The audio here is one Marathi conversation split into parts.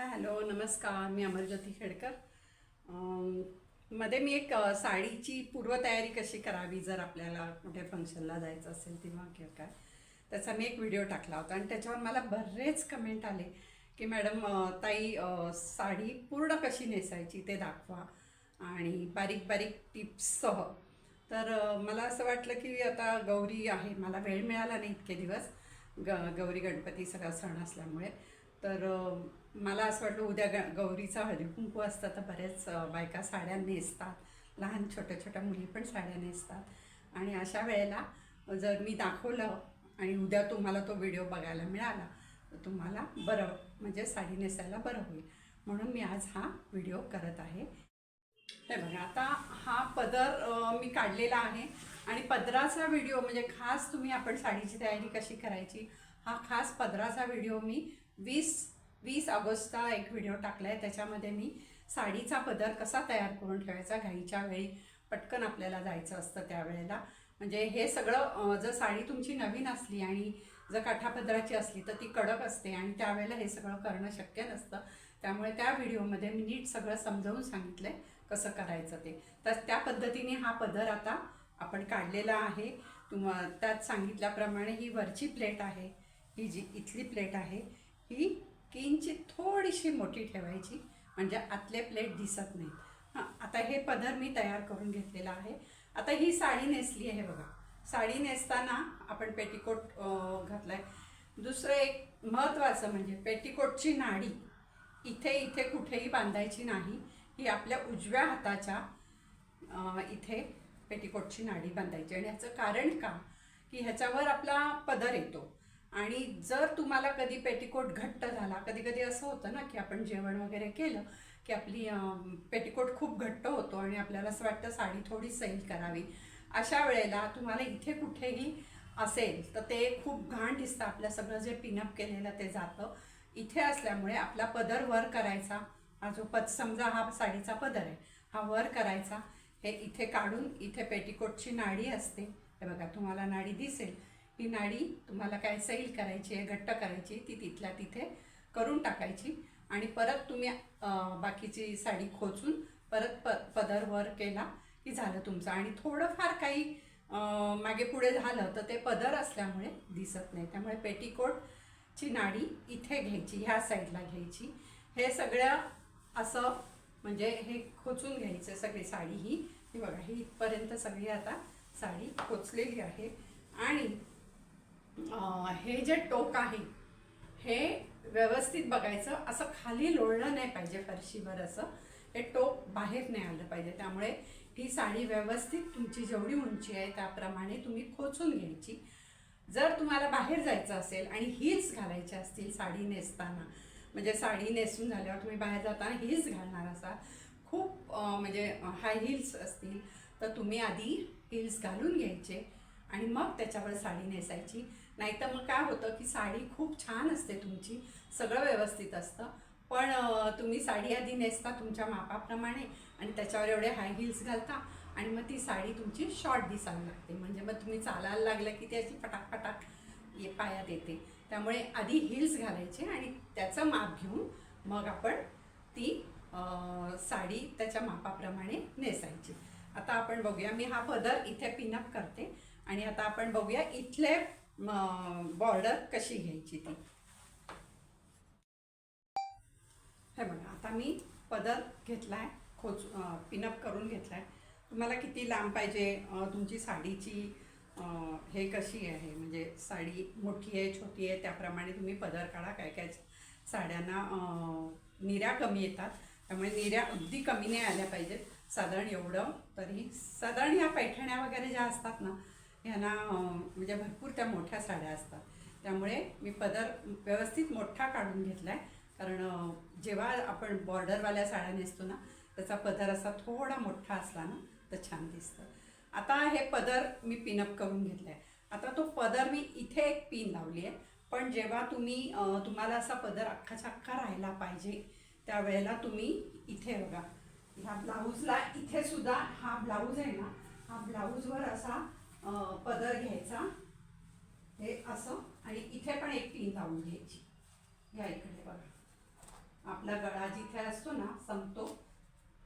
हाय हॅलो नमस्कार मी अमरज्योती खेडकर. मध्ये मी एक साडीची पूर्वतयारी कशी करावी जर आपल्याला कुठे फंक्शनला जायचं असेल तेव्हा किंवा काय त्याचा मी एक व्हिडिओ टाकला होता. आणि त्याच्यावर मला बरेच कमेंट आले की मॅडम ताई साडी पूर्ण कशी नेसायची ते दाखवा आणि बारीक बारीक टिप्ससह तर मला असं वाटलं की आता गौरी आहे मला वेळ मिळाला नाही इतके दिवस. ग गौरी गणपती सगळा सण असल्यामुळे. तर मला असं वाटलं उद्या ग गौरीचा हळदी कुंकू असतं तर बऱ्याच बायका साड्या नेसतात. लहान छोट्या छोट्या मुली पण साड्या नेसतात. आणि अशा वेळेला जर मी दाखवलं आणि उद्या तुम्हाला तो व्हिडिओ बघायला मिळाला तर तुम्हाला बरं म्हणजे साडी नेसायला बरं होईल. म्हणून मी आज हा व्हिडिओ करत आहे. हे बघा आता हा पदर मी काढलेला आहे. आणि पदराचा व्हिडिओ म्हणजे खास तुम्ही आपण साडीची तयारी कशी करायची हा खास पदराचा व्हिडिओ मी वीस वीस ऑगस्टचा एक व्हिडिओ टाकला आहे त्याच्यामध्ये मी साडीचा पदर कसा तयार करून ठेवायचा घाईच्या वेळी पटकन आपल्याला जायचं असतं त्यावेळेला. म्हणजे हे सगळं जर साडी तुमची नवीन असली आणि जर काठापदराची असली तर ती कडक असते आणि त्यावेळेला हे सगळं करणं शक्य नसतं. त्यामुळे त्या व्हिडिओमध्ये मी नीट सगळं समजावून सांगितलं आहे कसं करायचं ते. तर त्या पद्धतीने हा पदर आता आपण काढलेला आहे. तुम त्यात सांगितल्याप्रमाणे ही वरची प्लेट आहे. ही जी इथली प्लेट आहे ही किंचित थोडीशी मोठी ठेवायची म्हणजे आतले प्लेट दिसत नाहीत. हां आता हे पदर मी तयार करून घेतलेला आहे. आता ही साडी नेसली आहे बघा. साडी नेसताना आपण पेटीकोट घातला आहे दुसरं एक महत्त्वाचं म्हणजे पेटीकोटची नाडी इथे इथे कुठेही बांधायची नाही. ही आपल्या उजव्या हाताच्या इथे पेटीकोटची नाडी बांधायची. आणि ह्याचं कारण का? की ह्याच्यावर आपला पदर येतो. आणि जर तुम्हाला कधी पेटीकोट घट्ट झाला कधी कधी असं होतं ना की आपण जेवण वगैरे केलं की आपली पेटीकोट खूप घट्ट होतो आणि आपल्याला असं वाटतं साडी थोडी सैल करावी. अशा वेळेला तुम्हाला इथे कुठेही असेल तर ते खूप घाण दिसतं. आपलं सगळं जे पिनअप केलेलं ते जातं. इथे असल्यामुळे आपला पदर वर करायचा. हा जो पद समजा हा साडीचा पदर आहे हा वर करायचा. हे इथे काढून इथे पेटीकोटची नाडी असते. हे बघा तुम्हाला नाडी दिसेल. ही नाडी तुम्हाला काय सैल करायची आहे घट्ट करायची ती तिथल्या तिथे करून टाकायची. आणि परत तुम्ही बाकीची साडी खोचून परत प पदर वर केला की झालं तुमचं. आणि थोडंफार काही मागे पुढे झालं तर ते पदर असल्यामुळे दिसत नाही. त्यामुळे पेटिकोटची नाडी इथे घ्यायची ह्या साईडला घ्यायची. हे सगळं असं म्हणजे हे खोचून घ्यायचं सगळी साडी ही बघा ही इथपर्यंत सगळी आता साडी खोचलेली आहे. आणि हे जे टोक आहे हे व्यवस्थित बघायचं असं खाली लोळलं नाही पाहिजे फरशीवर असं. हे टोक बाहेर नाही आलं पाहिजे. त्यामुळे ही साडी व्यवस्थित तुमची जेवढी उंची आहे त्याप्रमाणे तुम्ही खोचून घ्यायची. जर तुम्हाला बाहेर जायचं असेल आणि हील्स घालायची असतील साडी नेसताना म्हणजे साडी नेसून झाल्यावर तुम्ही बाहेर जाताना हील्स घालणार असाल. खूप म्हणजे हाय हिल्स असतील तर तुम्ही आधी हिल्स घालून घ्यायचे आणि मग त्याच्यावर साडी नेसायची. नाहीतर मग काय होतं की साडी खूप छान असते तुमची सगळं व्यवस्थित असतं. पण तुम्ही साडी आधी नेसता तुमच्या मापाप्रमाणे आणि त्याच्यावर एवढे हाय हिल्स घालता आणि मग ती साडी तुमची शॉर्ट दिसायला लागते. म्हणजे मग तुम्ही चालायला लागलं की ती अशी फटाक फटाक ये पायात येते. त्यामुळे आधी हिल्स घालायचे आणि त्याचं माप घेऊन मग आपण ती साडी त्याच्या मापाप्रमाणे नेसायची. आता आपण बघूया मी हा पदर इथे पिनअप करते आणि आता आपण बघूया इथले बॉर्डर कशी घ्यायची ती? हे बघा आता मी पदर घेतलाय खोच पिनअप करून घेतलाय. तुम्हाला किती लांब पाहिजे? तुमची साडीची हे कशी आहे? म्हणजे साडी मोठी आहे छोटी आहे त्याप्रमाणे तुम्ही पदर काढा. काय काय साड्यांना निऱ्या कमी येतात. त्यामुळे निऱ्या अगदी कमी नाही आल्या पाहिजेत. साधारण एवढं तरी साधारण ह्या पैठण्या वगैरे ज्या असतात ना ह्यांना म्हणजे भरपूर त्या मोठ्या साड्या असतात. त्यामुळे मी पदर व्यवस्थित मोठा काढून घेतला आहे कारण जेव्हा आपण बॉर्डरवाल्या साड्या नेसतो ना त्याचा पदर असा थोडा मोठा असला ना तर छान दिसतं. आता हे पदर मी पिनअप करून घेतला आहे आता तो पदर मी इथे एक पिन लावली आहे. पण जेव्हा तुम्ही तुम्हाला असा पदर अख्खाच्या अख्खा राहिला पाहिजे त्यावेळेला तुम्ही इथे बघा. ह्या ब्लाऊजला इथे सुद्धा हा ब्लाऊज आहे ना हा ब्लाऊजवर असा पदर घ्यायचा. हे असं. आणि इथे पण एक टीन लावून घ्यायची. या इकडे बघा. आपला गळा जिथे असतो ना संपतो.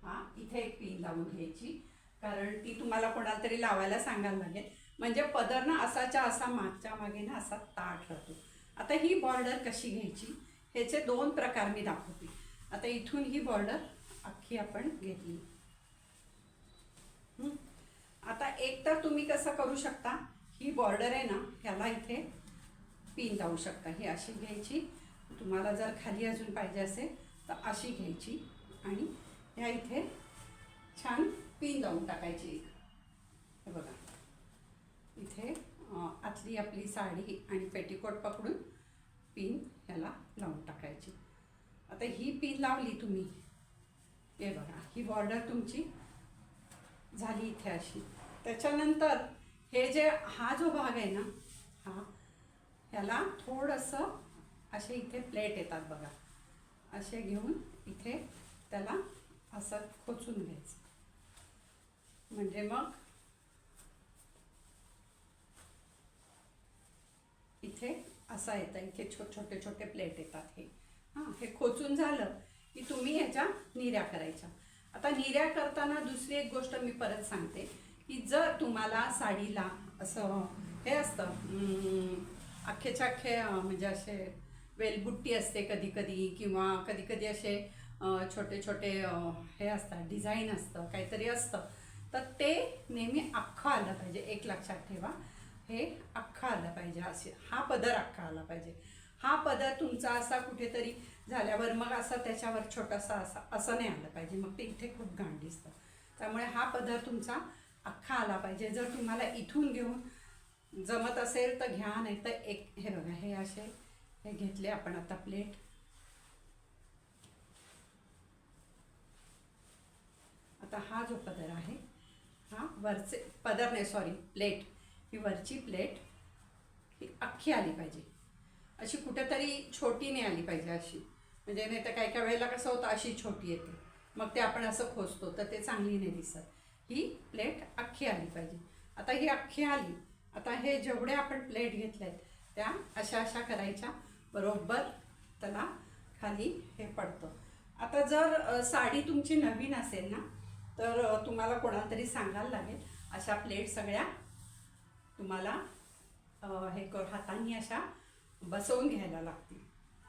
हा इथे एक टीन लावून घ्यायची. कारण ती तुम्हाला कोणाला तरी लावायला सांगायला लागेल. म्हणजे पदर ना असाच्या असा मागच्या मागे ना असा ताट राहतो. आता ही बॉर्डर कशी घ्यायची? ह्याचे दोन प्रकार मी दाखवते. आता इथून ही बॉर्डर अख्खी आपण घेतली. आता एक तर तुम्ही कसं करू शकता ही बॉर्डर आहे ना ह्याला इथे पिन लावू शकता. ही अशी घ्यायची. तुम्हाला जर खाली अजून पाहिजे असेल तर अशी घ्यायची. आणि ह्या इथे छान पिन लावून टाकायची एक. हे बघा. इथे आतली आपली साडी आणि पेटीकोट पकडून पिन ह्याला लावून टाकायची. आता ही पिन लावली तुम्ही. हे बघा. ही बॉर्डर तुमची झाली इथे अशी. त्याच्यानंतर हे जे हा जो भाग आहे ना हा ह्याला थोडंसं असे इथे प्लेट येतात बघा. असे घेऊन इथे त्याला असं खोचून घ्यायचं. म्हणजे मग इथे असा येतं इथे छो छोटे छोटे प्लेट येतात हे. हां हे खोचून झालं की तुम्ही ह्याच्या निऱ्या करायच्या. आता निऱ्या करताना दुसरी एक गोष्ट मी परत सांगते. की जर तुम्हाला साडीला असं हे असतं अख्खेच्या अख्खे म्हणजे असे वेलबुट्टी असते कधी कधी किंवा कधी कधी असे छोटे छोटे हे असतात डिझाईन असतं काहीतरी असतं तर ते नेहमी अख्खं आलं पाहिजे. एक लक्षात ठेवा. हे अख्खं आलं पाहिजे. असे हा पदर अख्खा आला पाहिजे. हा पदर तुमचा असा कुठेतरी झाल्यावर मग असा त्याच्यावर छोटासा असा असं नाही आलं पाहिजे. मग ते इथे खूप घाण दिसतं. त्यामुळे हा पदर तुमचा अख्खा आला पाहिजे. जर तुम्हाला इथून घेऊन जमत असेल तर घ्या नाही तर एक हे बघा हे असे हे घेतले आपण आता प्लेट आता हा जो पदर आहे हा वरचे पदर नाही सॉरी प्लेट ही वरची प्लेट ही अख्खी आली पाहिजे. अशी कुठेतरी छोटी नाही आली पाहिजे अशी. म्हणजे नाही तर काही काही वेळेला कसं होतं अशी छोटी येते. मग ते आपण असं खोचतो तर ते चांगली नाही दिसत. ही प्लेट अख्खी आली पाहिजे. आता ही अख्खी आली आता हे जेवढे आपण प्लेट घेतले आहेत त्या अशा अशा करायच्या. बरोबर? त्याला खाली हे पडतं. आता जर साडी तुमची नवीन असेल ना तर तुम्हाला कोणाला तरी सांगायला लागेल अशा प्लेट सगळ्या तुम्हाला हे कर हातांनी अशा बसवून घ्यायला लागतील.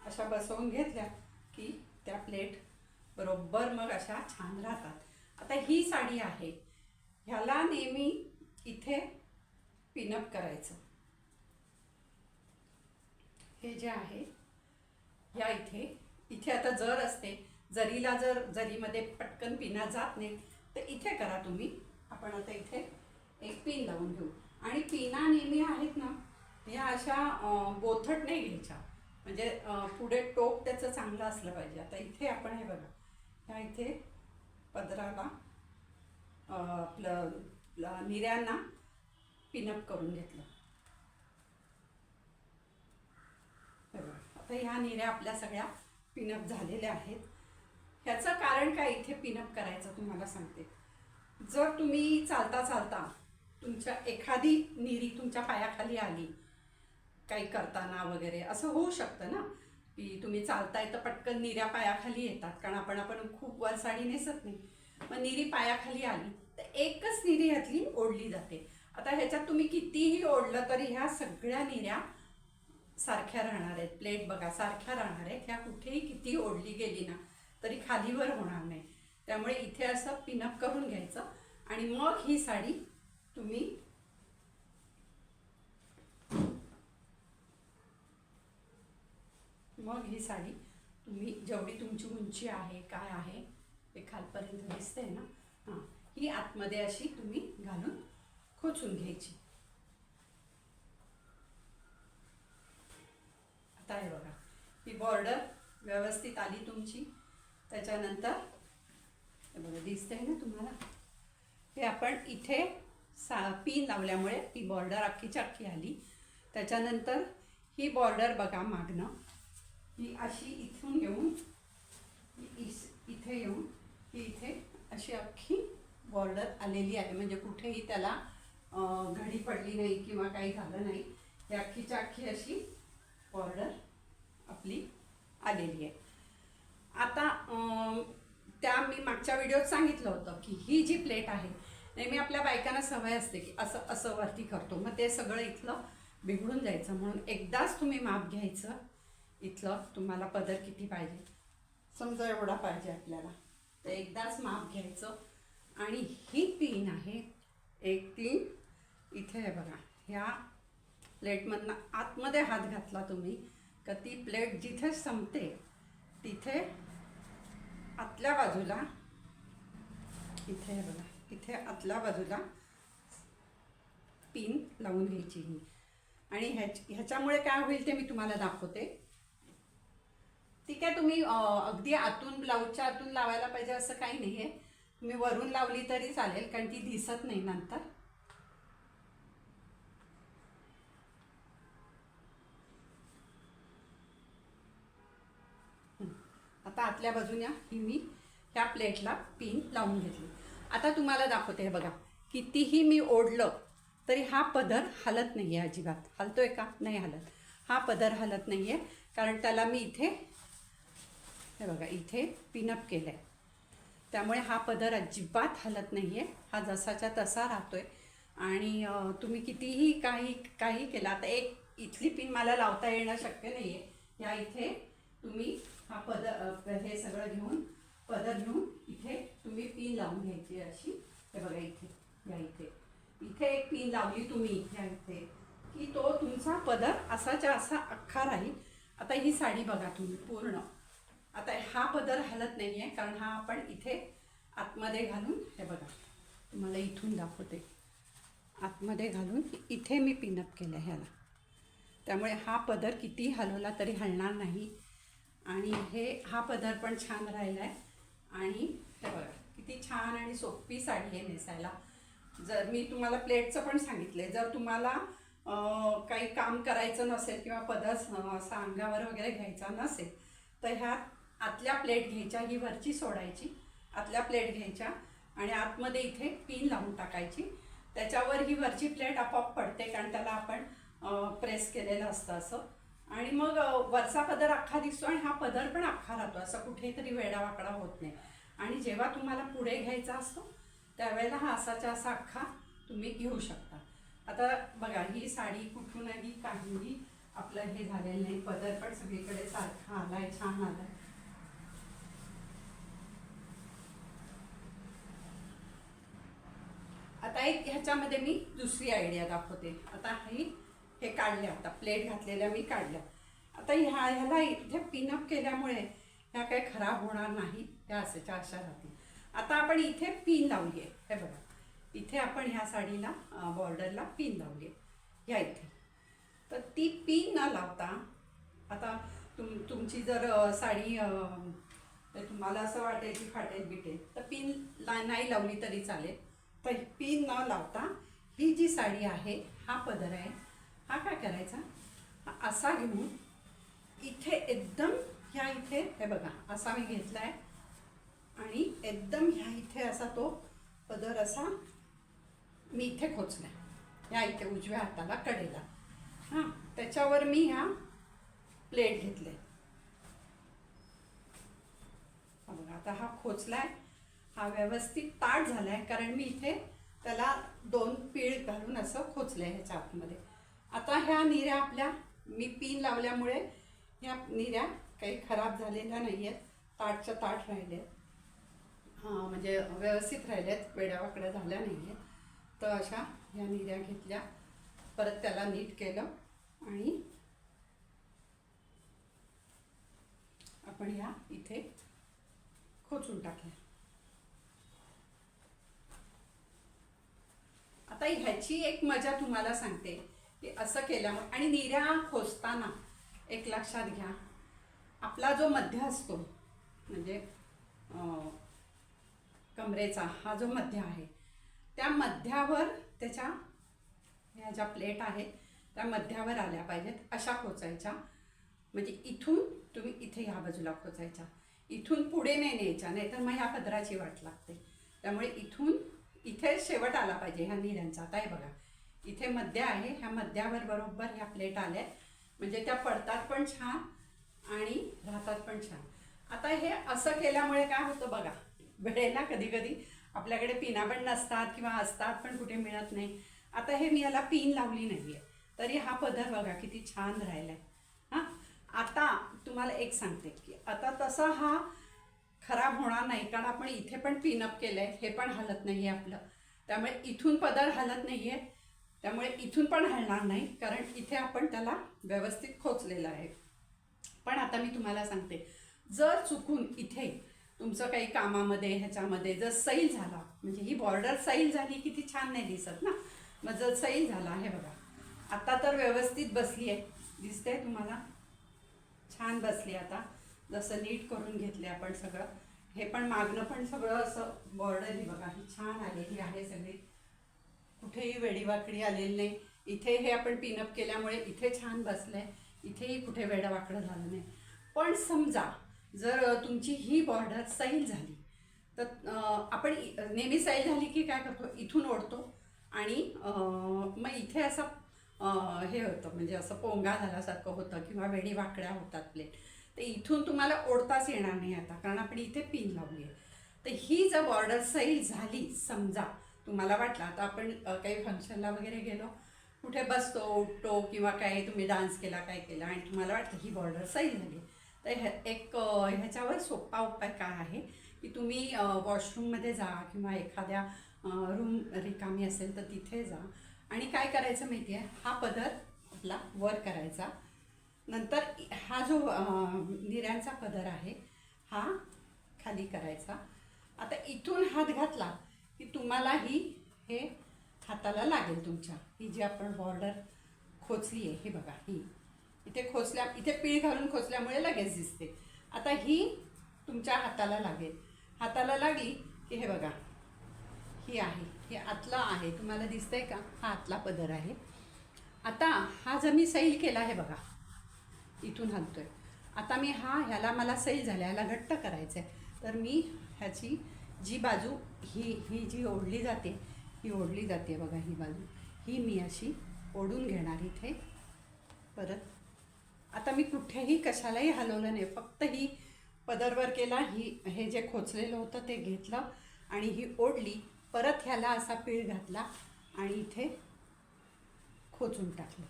अशा बसवून घेतल्या की त्या प्लेट बरोबर मग अशा छान राहतात. आता ही साडी आहे ह्याला नेहमी इथे पिनअप करायचं. हे जे आहे या इथे. इथे आता जर असते जरीला जर जरीमध्ये पटकन पिना जात नाही तर इथे करा तुम्ही. आपण आता इथे एक पिन लावून घेऊ. आणि पिना नेहमी आहेत ना ह्या अशा बोथट नाही घ्यायच्या. म्हणजे पुढे टोक त्याचं चांगलं असलं पाहिजे. आता इथे आपण हे बघा. ह्या इथे पदराला आपलं निऱ्यांना पिनअप करून घेतलं. आता ह्या निऱ्या आपल्या सगळ्या पिनअप झालेल्या आहेत. ह्याचं कारण काय इथे पिनअप करायचं तुम्हाला सांगते. जर तुम्ही चालता चालता तुमच्या एखादी निरी तुमच्या पायाखाली आली काही करताना वगैरे असं होऊ शकतं ना की तुम्ही चालताय तर पटकन निऱ्या पायाखाली येतात कारण आपण आपण खूप वरसाडी नेसत नाही. मग निरी पायाखाली आली. तर एकच निरी ह्यातली ओढली जाते. आता ह्याच्यात तुम्ही कितीही ओढलं तरी ह्या सगळ्या निऱ्या सारख्या राहणार आहेत. प्लेट बघा सारख्या राहणार आहेत. ह्या कुठेही किती ओढली गेली ना तरी खालीवर होणार नाही. त्यामुळे इथे असं पिनअप करून घ्यायचं. आणि मग ही साडी तुम्ही मग ही साडी तुम्ही जेवढी तुमची उंची आहे काय आहे हे खालपर्यंत दिसते ना? हां. ही आतमध्ये अशी तुम्ही घालून खोचून घ्यायची. आता हे बघा. ही बॉर्डर व्यवस्थित आली तुमची. त्याच्यानंतर हे बघा दिसतंय ना तुम्हाला? हे आपण इथे सा पिन लावल्यामुळे ती बॉर्डर अख्खीच्या अख्खी आली. त्याच्यानंतर ही बॉर्डर बघा मागणं. ही अशी इथून येऊन इस- इथे येऊन की इथे अशी अख्खी बॉर्डर आलेली आहे. म्हणजे कुठेही त्याला घडी पडली नाही किंवा काही झालं नाही ही अख्खीच्या अख्खी अशी बॉर्डर आपली आलेली आहे. आता त्या मी मागच्या व्हिडिओत सांगितलं होतं की ही जी प्लेट आहे नेहमी आपल्या बायकांना सवय असते की असं असं वरती करतो. मग ते सगळं इथलं बिघडून जायचं. म्हणून एकदाच तुम्ही माप घ्यायचं. इथलं तुम्हाला पदर किती पाहिजे? समजा एवढा पाहिजे आपल्याला. तर एकदाच माप घ्यायचं. आणि ही पिन आहे. एक तीन. इथे आहे बघा. ह्या प्लेटमधनं आतमध्ये हात घातला तुम्ही का ती प्लेट जिथे संपते तिथे आतल्या बाजूला इथे आहे बघा. इथे आतल्या बाजूला पिन लावून घ्यायची ही. आणि ह्याच ह्याच्यामुळे काय होईल ते मी तुम्हाला दाखवते. ठीक आहे तुम्ही अगदी आतून ब्लाऊजच्या आतून लावायला पाहिजे असं काही नाही आहे. तुम्ही वरून लावली तरी चालेल कारण ती दिसत नाही नंतर. आता आतल्या बाजूने ही मी ह्या प्लेटला पिन लावून घेतली. आता तुम्हाला दाखवते हे बघा. कितीही मी ओढलं तरी हा पदर हलत नाही आहे अजिबात. हलतोय का? नाही हलत. हा पदर हलत नाही आहे कारण त्याला मी इथे हे बघा इथे पिनअप केलं आहे त्यामुळे हा पदर अजिबात हलत नाही आहे हा जसाच्या तसा राहतो आहे आणि तुम्ही कितीही काही काही केलं आता एक इथली पिन मला लावता येणं शक्य नाही आहे या इथे तुम्ही हा पदर हे सगळं घेऊन पदर घेऊन इथे तुम्ही पिन लावून घ्यायची अशी. हे बघा इथे या इथे. इथे एक पिन लावली तुम्ही या इथे. की तो तुमचा पदर असाच्या असा अख्खा राहील. आता ही साडी बघा तुम्ही पूर्ण. आता हा पदर हलत नाही आहे कारण हा आपण इथे आतमध्ये घालून हे बघा तुम्हाला इथून दाखवते. आतमध्ये घालून इथे मी पिनअप केलं ह्याला. त्यामुळे हा पदर किती हलवला तरी हलणार नाही. आणि हे हा पदर पण छान राहिला आहे आणि हे बघा किती छान आणि सोपी साडी आहे नेसायला. जर मी तुम्हाला प्लेटचं पण सांगितलं जर तुम्हाला काही काम करायचं नसेल किंवा पदर असा अंगावर वगैरे घ्यायचा नसेल तर ह्या आतल्या प्लेट घ्यायच्या ही वरची सोडायची आतल्या प्लेट घ्यायच्या आणि आतमध्ये इथे पिन लावून टाकायची. त्याच्यावर ही वरची प्लेट आपोआप पडते कारण त्याला आपण प्रेस केलेलं असतं असं. आणि मग वरचा पदर अख्खा दिसतो आणि हा पदर पण अख्खा राहतो. असं कुठेतरी वेडावाकडा होत नाही. आणि जेव्हा तुम्हाला पुढे घ्यायचा असतो त्यावेळेला हा असाच्या असा अख्खा तुम्ही घेऊ शकता. आता बघा ही साडी कुठूनही काहीही आपलं हे झालेलं नाही. पदर पण सगळीकडे सारखा आलाय छान आलाय. आता एक ह्याच्यामध्ये मी दुसरी आयडिया दाखवते. आता ही हे काढल्या आता. प्लेट घातलेल्या मी काढल्या. आता ह्या ह्याला इथे पिनअप केल्यामुळे ह्या काही खराब होणार नाही. त्या असाच्या अशा राहतील. आता आपण इथे पिन लावूया. आहे हे बघा. इथे आपण ह्या साडीला बॉर्डरला पिन लावली आहे ह्या इथे. तर ती पिन न लावता आता तुम तुमची जर साडी तर तुम्हाला असं वाटेल की फाटेल बिटेल. तर पिन ला नाही लावली तरी चालेल. पिन न लावता ही जी साडी आहे हा पदर आहे हा काय करायचा? हा असा घेऊन इथे एकदम ह्या इथे हे बघा असा मी घेतला आहे आणि एकदम ह्या इथे असा तो पदर असा मी इथे खोचला ह्या इथे उजव्या हाताला कडेला. हां त्याच्यावर मी ह्या प्लेट घेतले बघा आता हा खोचला आहे हा व्यवस्थित ताट झाला आहे कारण मी इथे त्याला दोन पीळ घालून असं खोचलंय ह्याच्या आतमध्ये आता ह्या निऱ्या आपल्या मी पिन लावल्यामुळे ह्या निऱ्या काही खराब झालेल्या नाही आहेत ताटच्या ताट राहिले हां म्हणजे व्यवस्थित राहिले आहेत वेड्यावाकड्या झाल्या नाही आहेत तर अशा ह्या निऱ्या घेतल्या परत त्याला नीट केलं आणि आपण ह्या इथे खोचून टाकल्या. आता ह्याची एक मजा तुम्हाला सांगते. की असं केल्यामुळे आणि निऱ्या खोचताना एक लक्षात घ्या. आपला जो मध्य असतो म्हणजे कमरेचा हा जो मध्य आहे त्या मध्यावर त्याच्या ह्या ज्या प्लेट आहेत त्या मध्यावर आल्या पाहिजेत अशा खोचायच्या. म्हणजे इथून तुम्ही इथे ह्या बाजूला खोचायच्या. इथून पुढे नाही न्यायच्या नाहीतर मग ह्या पदराची वाट लागते. त्यामुळे इथून इथे शेवट आला पाहिजे ह्या निऱ्यांचा आता हे बघा. इथे मध्य आहे ह्या मध्यावर बरोबर ह्या प्लेट आल्या. आहेत. म्हणजे त्या पडतात पण छान आणि राहतात पण छान. आता हे असं केल्यामुळे काय होतं बघा वेळेला कधी कधी आपल्याकडे पिना पण नसतात किंवा असतात पण कुठे मिळत नाही. आता हे मी याला पिन लावली नाहीये. तरी हा पदर बघा किती छान राहिलाय. हां? आता तुम्हाला एक सांगते की आता तसा हा खराब होणार नाही कारण आपण इथे पण पिनअप आहे हे पण हलत नाही आहे आपलं. त्यामुळे इथून पदर हलत नाही आहे त्यामुळे इथून पण हलणार नाही कारण इथे आपण त्याला व्यवस्थित खोचलेलं आहे. पण आता मी तुम्हाला सांगते जर चुकून इथे तुमचं काही कामामध्ये ह्याच्यामध्ये जर सैल झाला म्हणजे ही बॉर्डर सैल झाली की ती छान नाही दिसत ना? मग जर सैल झाला हे बघा. आता तर व्यवस्थित बसली आहे दिसते तुम्हाला? छान बसली आता. जसं नीट करून घेतले आपण सगळं. हे पण मागणं पण सगळं असं बॉर्डर ही बघा ही छान आलेली आहे सगळी. कुठेही वेडीवाकडी आलेली नाही. इथे हे आपण पिनअप केल्यामुळे इथे छान बसलंय. इथेही कुठे वेडावाकडं झालं नाही. पण समजा जर तुमची ही बॉर्डर सैल झाली तर आपण नेहमी सैल झाली की काय करतो? इथून ओढतो आणि मग इथे असं हे होतं. म्हणजे असं पोंगा झाल्यासारखं होतं किंवा वेडी वाकड्या होतात प्लेट तर इथून तुम्हाला ओढताच येणार नाही आता कारण आपण इथे पिन लावली आहे तर ही जर बॉर्डर सैल झाली समजा तुम्हाला वाटलं आता आपण काही फंक्शनला वगैरे गेलो कुठे बसतो उठतो किंवा काय तुम्ही डान्स केला काय केला आणि तुम्हाला वाटतं ही बॉर्डर सैल झाली तर ह्या एक ह्याच्यावर सोपा उपाय काय आहे की तुम्ही वॉशरूममध्ये जा किंवा एखाद्या रूम रिकामी असेल तर तिथे जा. आणि काय करायचं माहिती आहे हा पदर आपला वर करायचा. नंतर हा जो निऱ्यांचा पदर आहे हा खाली करायचा. आता इथून हात घातला की तुम्हाला ही हे हाताला लागेल तुमच्या. ही जी आपण बॉर्डर खोचली आहे हे बघा ही. इथे खोचल्या इथे पीळ घालून खोचल्यामुळे लगेच दिसते. आता ही तुमच्या हाताला लागेल. हाताला लागली की हे बघा ही आहे हे आतला आहे. तुम्हाला दिसतंय का? हा आतला पदर आहे. आता हा जर मी सैल केला आहे बघा. इथून हलतोय आता मी हा ह्याला मला सैल झाला ह्याला घट्ट करायचं आहे तर मी ह्याची जी बाजू ही ही जी ओढली जाते ही ओढली जाते बघा ही बाजू. ही मी अशी ओढून घेणार इथे. परत आता मी कुठेही कशालाही हलवलं नाही. फक्त ही पदरवर केला ही हे जे खोचलेलं होतं ते घेतलं आणि ही ओढली. परत ह्याला असा पीळ घातला आणि इथे खोचून टाकलं.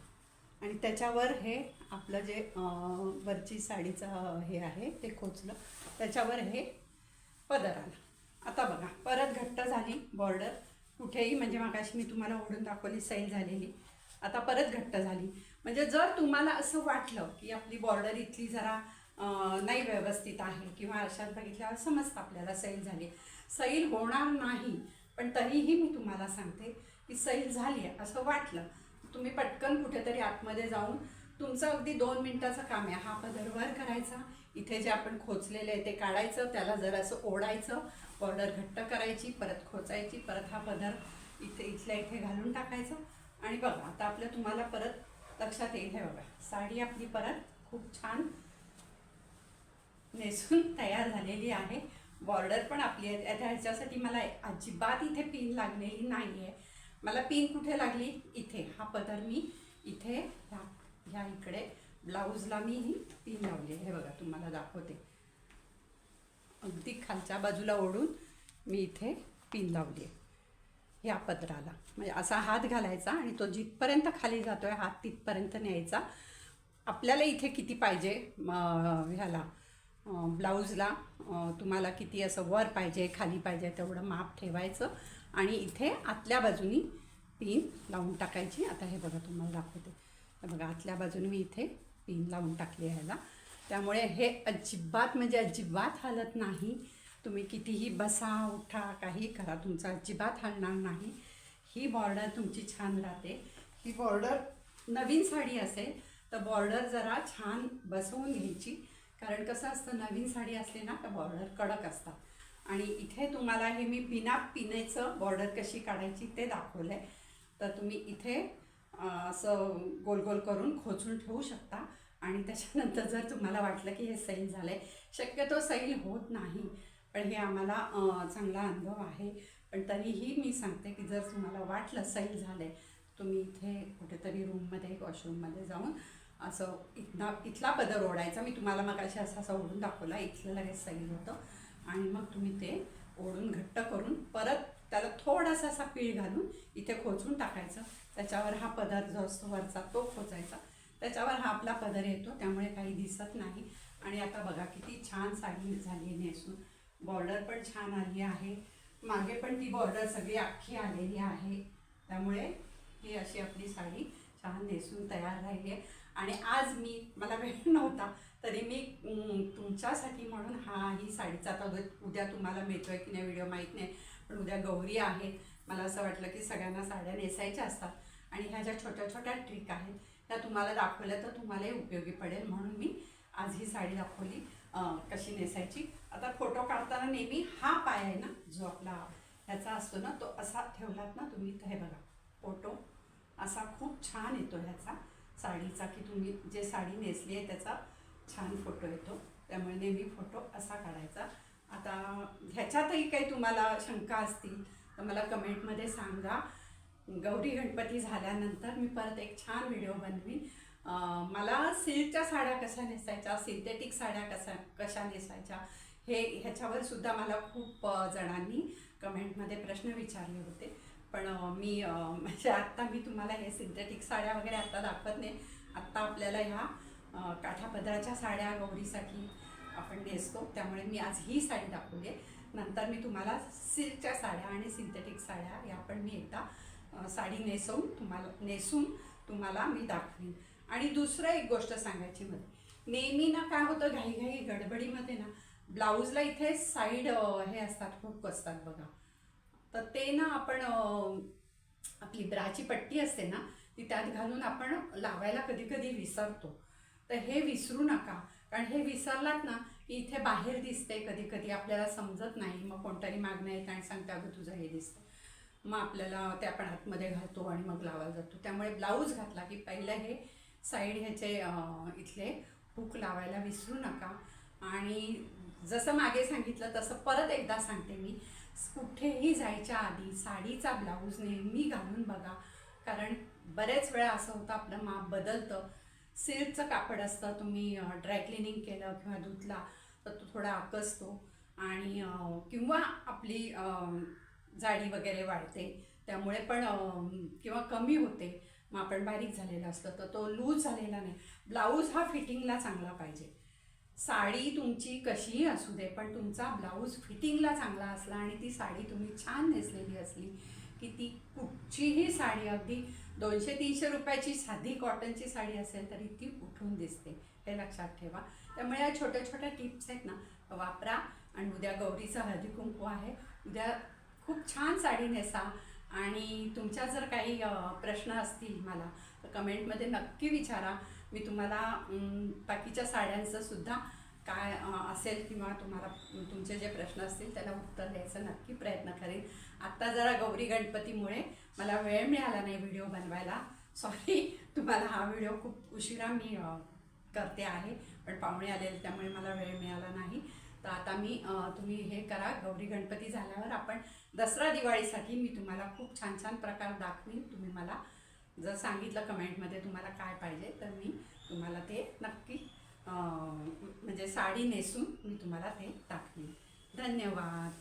आणि त्याच्यावर हे आपलं जे वरची साडीचं हे आहे ते खोचलं. त्याच्यावर हे पदर आलं. आता बघा परत घट्ट झाली बॉर्डर कुठेही म्हणजे मागाशी मी तुम्हाला ओढून दाखवली सैल झालेली. आता परत घट्ट झाली. म्हणजे जर तुम्हाला असं वाटलं की आपली बॉर्डर इथली जरा नाही व्यवस्थित आहे किंवा अशात बघितल्यावर समजतं आपल्याला सैल झाली. सैल होणार नाही पण तरीही मी तुम्हाला सांगते की सैल झाली आहे असं वाटलं तुम्ही पटकन कुठेतरी आतमध्ये जाऊन तुमचं अगदी दोन मिनटाचं काम आहे. हा पदर वर करायचा. इथे जे आपण खोचलेलं आहे ते काढायचं. त्याला जरासं ओढायचं. बॉर्डर घट्ट करायची. परत खोचायची. परत हा पदर इथे इथल्या इथे घालून टाकायचं. आणि बघा आता आपलं तुम्हाला परत लक्षात येईल. हे बघा साडी आपली परत खूप छान नेसून तयार झालेली आहे. बॉर्डर पण आपली आहे. त्या- ह्याच्यासाठी मला अजिबात इथे पिन लागलेली नाही आहे मला पिन कुठे लागली? इथे. हा पदर मी इथे ह्या ह्या इकडे. ब्लाऊजला मी ही पिन लावली आहे. हे बघा तुम्हाला दाखवते. अगदी खालच्या बाजूला ओढून मी इथे पिन लावली आहे. ह्या पदराला. म्हणजे असा हात घालायचा आणि तो जिथपर्यंत खाली जातोय हात तिथपर्यंत न्यायचा. आपल्याला इथे किती पाहिजे? ह्याला. ब्लाऊजला तुम्हाला किती असं वर पाहिजे खाली पाहिजे तेवढं माप ठेवायचं. आणि इथे आतल्या बाजूनी पिन लावून टाकायची. आता हे बघा तुम्हाला दाखवते. बघा आतल्या बाजूने मी इथे पिन लावून टाकली ह्याला त्यामुळे हे अजिबात म्हणजे अजिबात हलत नाही. तुम्ही कितीही बसा उठा काही करा तुमचा अजिबात हलणार नाही. ही बॉर्डर तुमची छान राहते. ही बॉर्डर नवीन साडी असेल तर बॉर्डर जरा छान बसवून घ्यायची. कारण कसं असतं नवीन साडी असली ना तर बॉर्डर कडक असतात. आणि इथे तुम्हाला हे मी बिना पिनेचं बॉर्डर कशी काढायची ते दाखवलं आहे तर तुम्ही इथे असं गोल गोल करून खोचून ठेवू शकता. आणि त्याच्यानंतर जर तुम्हाला वाटलं की हे सैल झालं आहे शक्यतो सैल होत नाही. पण हे आम्हाला चांगला अनुभव आहे. पण तरीही मी सांगते की जर तुम्हाला वाटलं सैल झालं आहे तुम्ही इथे कुठेतरी रूममध्ये वॉशरूममध्ये जाऊन असं इथला इथला पदर ओढायचा. मी तुम्हाला मग अशा असा असा ओढून दाखवला इथलं लगेच सैल होतं. आणि मग तुम्ही ते ओढून घट्ट करून परत त्याला थोडासा असा पीळ घालून इथे खोचून टाकायचं. त्याच्यावर हा पदर जो असतो वरचा तो खोचायचा. त्याच्यावर हा आपला पदर येतो त्यामुळे काही दिसत नाही. आणि आता बघा किती छान साडी झाली नेसून बॉर्डर पण छान आली आहे. मागे पण ती बॉर्डर सगळी अख्खी आलेली आहे. त्यामुळे ही अशी आपली साडी छान नेसून तयार राहिली आहे. आणि आज मी मला वेळ नव्हता तरी मी तुमच्यासाठी म्हणून हा ही साडीचा आता उद्या- उद्या तुम्हाला आहे की नाही व्हिडिओ माहीत नाही पण उद्या गौरी आहेत. मला असं वाटलं की सगळ्यांना साड्या नेसायच्या असतात. आणि ह्या ज्या छोट्या छोट्या ट्रिक आहेत त्या तुम्हाला दाखवल्या तर तुम्हालाही उपयोगी पडेल म्हणून मी आज ही साडी दाखवली कशी नेसायची. आता फोटो काढताना नेहमी हा पाय आहे ना जो आपला ह्याचा असतो ना तो असा ठेवलात ना तुम्ही तर हे बघा फोटो असा खूप छान येतो ह्याचा. साडीचा की तुम्ही जे साडी नेसली आहे त्याचा छान फोटो येतो. त्यामुळे नेहमी फोटो असा काढायचा. आता ह्याच्यातही काही तुम्हाला शंका असतील तर मला कमेंटमध्ये सांगा. गौरी गणपती झाल्यानंतर मी परत एक छान व्हिडिओ बनवीन. मला सिल्कच्या साड्या कशा नेसायच्या सिंथेटिक साड्या कशा कशा नेसायच्या हे ह्याच्यावर सुद्धा मला खूप जणांनी कमेंटमध्ये प्रश्न विचारले होते. पण मी म्हणजे आत्ता मी तुम्हाला हे सिंथेटिक साड्या वगैरे आत्ता दाखवत नाही. आत्ता आपल्याला ह्या काठापदराच्या साड्या गौरीसाठी आपण नेसतो. त्यामुळे मी आज ही साडी दाखवली आहे नंतर मी तुम्हाला सिल्कच्या साड्या आणि सिंथेटिक साड्या या पण मी एकदा साडी नेसवून तुम्हाला नेसून तुम्हाला मी दाखवीन. आणि दुसरं एक गोष्ट सांगायची मध्ये नेहमी ना काय होतं घाईघाई गडबडीमध्ये ना ब्लाऊजला इथे साईड हे असतात हुक असतात बघा. तर ते ना आपण आपली ब्राची पट्टी असते ना ती त्यात घालून आपण लावायला कधी कधी विसरतो. तर हे विसरू नका. कारण हे विसरलात ना की इथे बाहेर दिसते कधी कधी आपल्याला समजत नाही. मग कोणतरी मागणं येतं आणि सांगते अगं तुझं हे दिसतं मग आपल्याला ते आपण आतमध्ये घालतो आणि मग लावायला जातो. त्यामुळे ब्लाऊज घातला की पहिलं हे साईड ह्याचे इथले हुक लावायला विसरू नका. आणि जसं मागे सांगितलं तसं परत एकदा सांगते मी. कुठेही जायच्या आधी साडीचा ब्लाऊज नेहमी घालून बघा. कारण बरेच वेळा असं होतं आपलं माप बदलतं. सिल्कचं कापड असतं तुम्ही ड्रायक्लिनिंग केलं किंवा धुतला तर तो थोडा आकसतो. आणि किंवा आपली जाडी वगैरे वाढते. त्यामुळे पण किंवा कमी होते. मग आपण बारीक झालेला असतं तर तो लूज झालेला नाही. ब्लाऊज हा फिटिंगला चांगला पाहिजे. साडी तुमची कशीही असू दे पण तुमचा ब्लाऊज फिटिंगला चांगला असला आणि ती साडी तुम्ही छान नेसलेली असली की ती कुठचीही साडी अगदी दोनशे तीनशे रुपयाची साधी कॉटनची साडी असेल तरी ती उठून दिसते हे लक्षात ठेवा. त्यामुळे या छोट्या छोट्या टिप्स आहेत ना वापरा आणि उद्या गौरीचा हळदी कुंकू आहे. उद्या खूप छान साडी नेसा आणि तुमच्या जर काही प्रश्न असतील मला तर कमेंटमध्ये नक्की विचारा. मी तुम्हाला बाकीच्या साड्यांचं सुद्धा काय असेल किंवा तुम्हाला तुमचे जे प्रश्न असतील त्याला उत्तर द्यायचा नक्की प्रयत्न करेन. आत्ता जरा गौरी गणपतीमुळे मला वेळ मिळाला नाही व्हिडिओ बनवायला. सॉरी तुम्हाला हा व्हिडिओ खूप उशिरा मी करते आहे. पण पाहुणे आलेले त्यामुळे मला वेळ मिळाला नाही. तर आता मी तुम्ही हे करा. गौरी गणपती झाल्यावर आपण दसरा दिवाळीसाठी मी तुम्हाला खूप छान छान प्रकार दाखवीन. तुम्ही मला जर सांगितलं कमेंटमध्ये तुम्हाला काय पाहिजे तर मी तुम्हाला ते नक्की म्हणजे साडी नेसून मी तुम्हाला ते दाखवीन. धन्यवाद.